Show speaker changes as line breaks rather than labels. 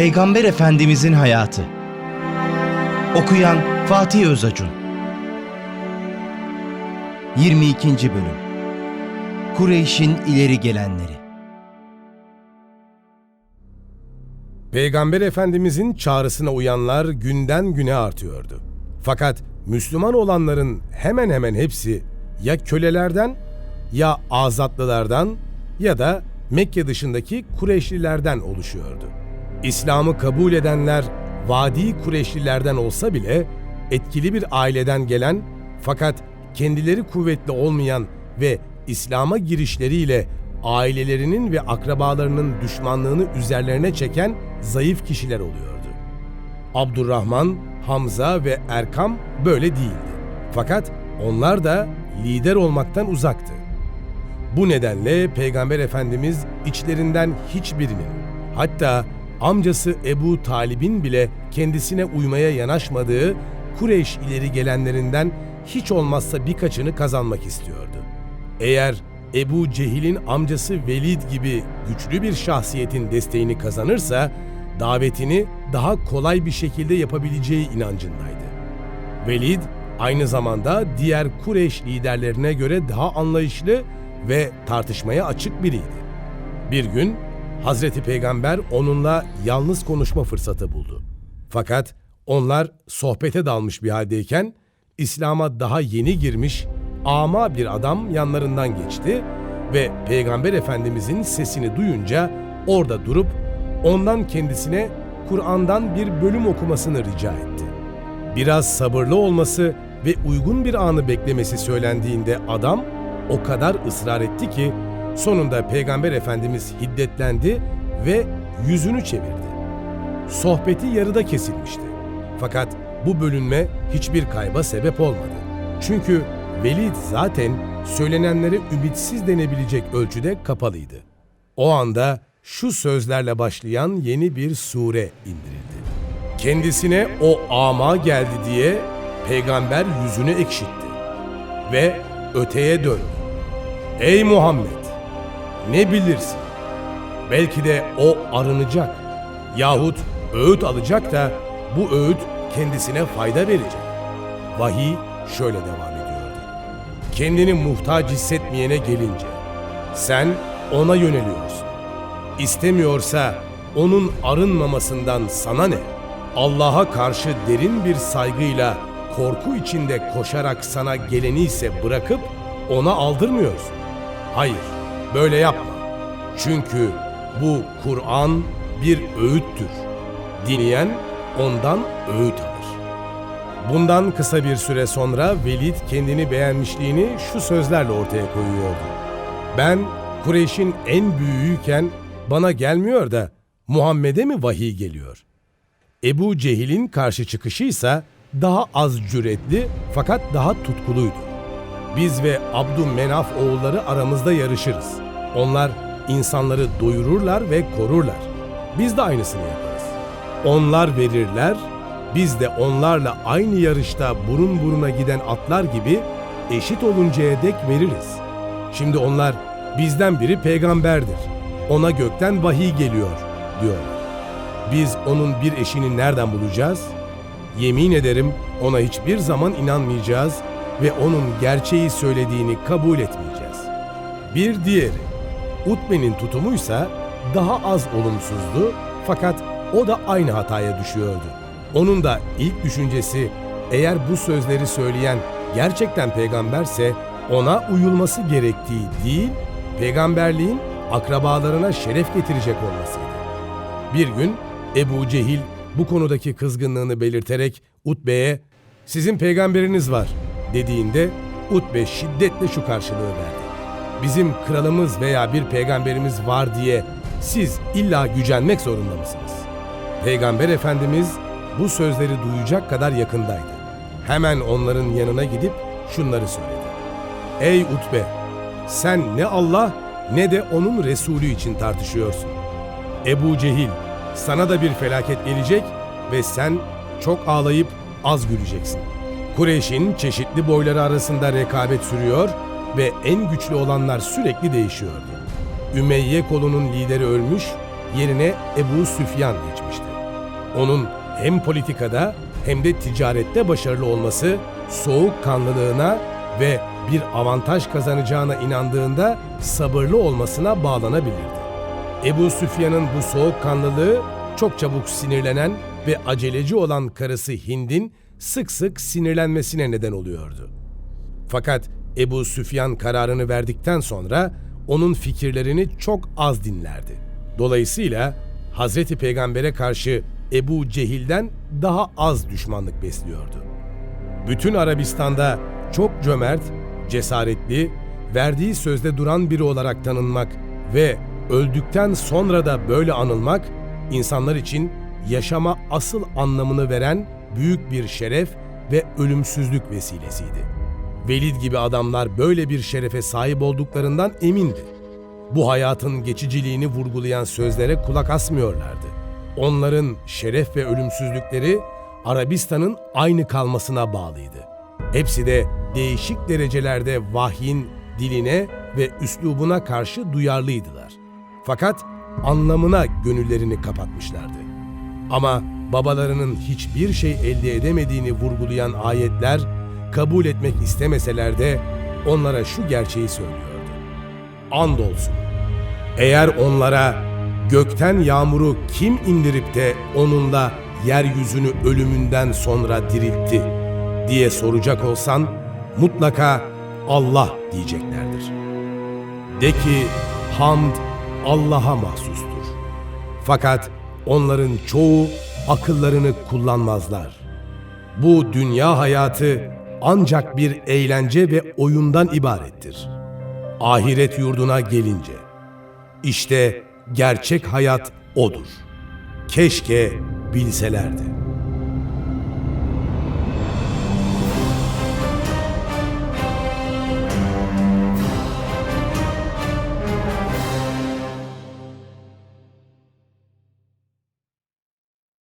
Peygamber Efendimizin hayatı. Okuyan Fatih Özacun. 22. bölüm. Kureyş'in ileri gelenleri.
Peygamber Efendimizin çağrısına uyanlar günden güne artıyordu. Fakat Müslüman olanların hemen hemen hepsi ya kölelerden ya azatlılardan ya da Mekke dışındaki Kureyşlilerden oluşuyordu. İslam'ı kabul edenler Vadi Kureyşlilerden olsa bile etkili bir aileden gelen fakat kendileri kuvvetli olmayan ve İslam'a girişleriyle ailelerinin ve akrabalarının düşmanlığını üzerlerine çeken zayıf kişiler oluyordu. Abdurrahman, Hamza ve Erkam böyle değildi. Fakat onlar da lider olmaktan uzaktı. Bu nedenle Peygamber Efendimiz içlerinden hiçbirinin, hatta amcası Ebu Talib'in bile kendisine uymaya yanaşmadığı Kureyş ileri gelenlerinden hiç olmazsa birkaçını kazanmak istiyordu. Eğer Ebu Cehil'in amcası Velid gibi güçlü bir şahsiyetin desteğini kazanırsa, davetini daha kolay bir şekilde yapabileceği inancındaydı. Velid aynı zamanda diğer Kureyş liderlerine göre daha anlayışlı ve tartışmaya açık biriydi. Bir gün Hazreti Peygamber onunla yalnız konuşma fırsatı buldu. Fakat onlar sohbete dalmış bir haldeyken İslam'a daha yeni girmiş ama bir adam yanlarından geçti ve Peygamber Efendimizin sesini duyunca orada durup ondan kendisine Kur'an'dan bir bölüm okumasını rica etti. Biraz sabırlı olması ve uygun bir anı beklemesi söylendiğinde adam o kadar ısrar etti ki sonunda Peygamber Efendimiz hiddetlendi ve yüzünü çevirdi. Sohbeti yarıda kesilmişti. Fakat bu bölünme hiçbir kayba sebep olmadı. Çünkü Velid zaten söylenenlere ümitsiz denebilecek ölçüde kapalıydı. O anda şu sözlerle başlayan yeni bir sure indirildi. Kendisine o ama geldi diye peygamber yüzünü ekşitti ve öteye döndü. Ey Muhammed! Ne bilirsin? Belki de o arınacak yahut öğüt alacak da bu öğüt kendisine fayda verecek. Vahiy şöyle devam ediyordu. Kendini muhtaç hissetmeyene gelince sen ona yöneliyorsun. İstemiyorsa onun arınmamasından sana ne? Allah'a karşı derin bir saygıyla korku içinde koşarak sana geleni ise bırakıp ona aldırmıyorsun. Hayır, böyle yapma. Çünkü bu Kur'an bir öğüttür. Dinleyen ondan öğüt alır. Bundan kısa bir süre sonra Velid kendini beğenmişliğini şu sözlerle ortaya koyuyordu. Ben Kureyş'in en büyüğüyken bana gelmiyor da Muhammed'e mi vahiy geliyor? Ebu Cehil'in karşı çıkışı ise daha az cüretli fakat daha tutkuluydu. Biz ve Abdümenaf oğulları aramızda yarışırız. Onlar insanları doyururlar ve korurlar. Biz de aynısını yaparız. Onlar verirler, biz de onlarla aynı yarışta burun buruna giden atlar gibi eşit oluncaya dek veririz. Şimdi onlar bizden biri peygamberdir. Ona gökten vahiy geliyor diyorlar. Biz onun bir eşini nereden bulacağız? Yemin ederim ona hiçbir zaman inanmayacağız ve onun gerçeği söylediğini kabul etmeyeceğiz. Bir diğeri, Utbe'nin tutumuysa daha az olumsuzdu fakat o da aynı hataya düşüyordu. Onun da ilk düşüncesi eğer bu sözleri söyleyen gerçekten peygamberse ona uyulması gerektiği değil, peygamberliğin akrabalarına şeref getirecek olmasıydı. Bir gün Ebu Cehil bu konudaki kızgınlığını belirterek Utbe'ye sizin peygamberiniz var dediğinde Utbe şiddetle şu karşılığı verdi. Bizim kralımız veya bir peygamberimiz var diye siz illa gücenmek zorunda mısınız? Peygamber Efendimiz bu sözleri duyacak kadar yakındaydı. Hemen onların yanına gidip şunları söyledi. Ey Utbe! Sen ne Allah ne de onun Resulü için tartışıyorsun. Ebu Cehil, sana da bir felaket gelecek ve sen çok ağlayıp az güleceksin. Kureyş'in çeşitli boyları arasında rekabet sürüyor ve en güçlü olanlar sürekli değişiyordu. Ümeyye kolunun lideri ölmüş, yerine Ebu Süfyan geçmişti. Onun hem politikada hem de ticarette başarılı olması soğukkanlılığına ve bir avantaj kazanacağına inandığında sabırlı olmasına bağlanabilirdi. Ebu Süfyan'ın bu soğukkanlılığı çok çabuk sinirlenen ve aceleci olan karısı Hind'in sık sık sinirlenmesine neden oluyordu. Fakat Ebu Süfyan kararını verdikten sonra onun fikirlerini çok az dinlerdi. Dolayısıyla Hazreti Peygamber'e karşı Ebu Cehil'den daha az düşmanlık besliyordu. Bütün Arabistan'da çok cömert, cesaretli, verdiği sözde duran biri olarak tanınmak ve öldükten sonra da böyle anılmak insanlar için yaşama asıl anlamını veren büyük bir şeref ve ölümsüzlük vesilesiydi. Velid gibi adamlar böyle bir şerefe sahip olduklarından emindi. Bu hayatın geçiciliğini vurgulayan sözlere kulak asmıyorlardı. Onların şeref ve ölümsüzlükleri Arabistan'ın aynı kalmasına bağlıydı. Hepsi de değişik derecelerde vahyin diline ve üslubuna karşı duyarlıydılar. Fakat anlamına gönüllerini kapatmışlardı. Ama babalarının hiçbir şey elde edemediğini vurgulayan ayetler kabul etmek istemeseler de onlara şu gerçeği söylüyordu. Andolsun. Eğer onlara gökten yağmuru kim indirip de onunla yeryüzünü ölümünden sonra diriltti diye soracak olsan mutlaka Allah diyeceklerdir. De ki hamd Allah'a mahsustur. Fakat onların çoğu akıllarını kullanmazlar. Bu dünya hayatı ancak bir eğlence ve oyundan ibarettir. Ahiret yurduna gelince, işte gerçek hayat odur. Keşke bilselerdi.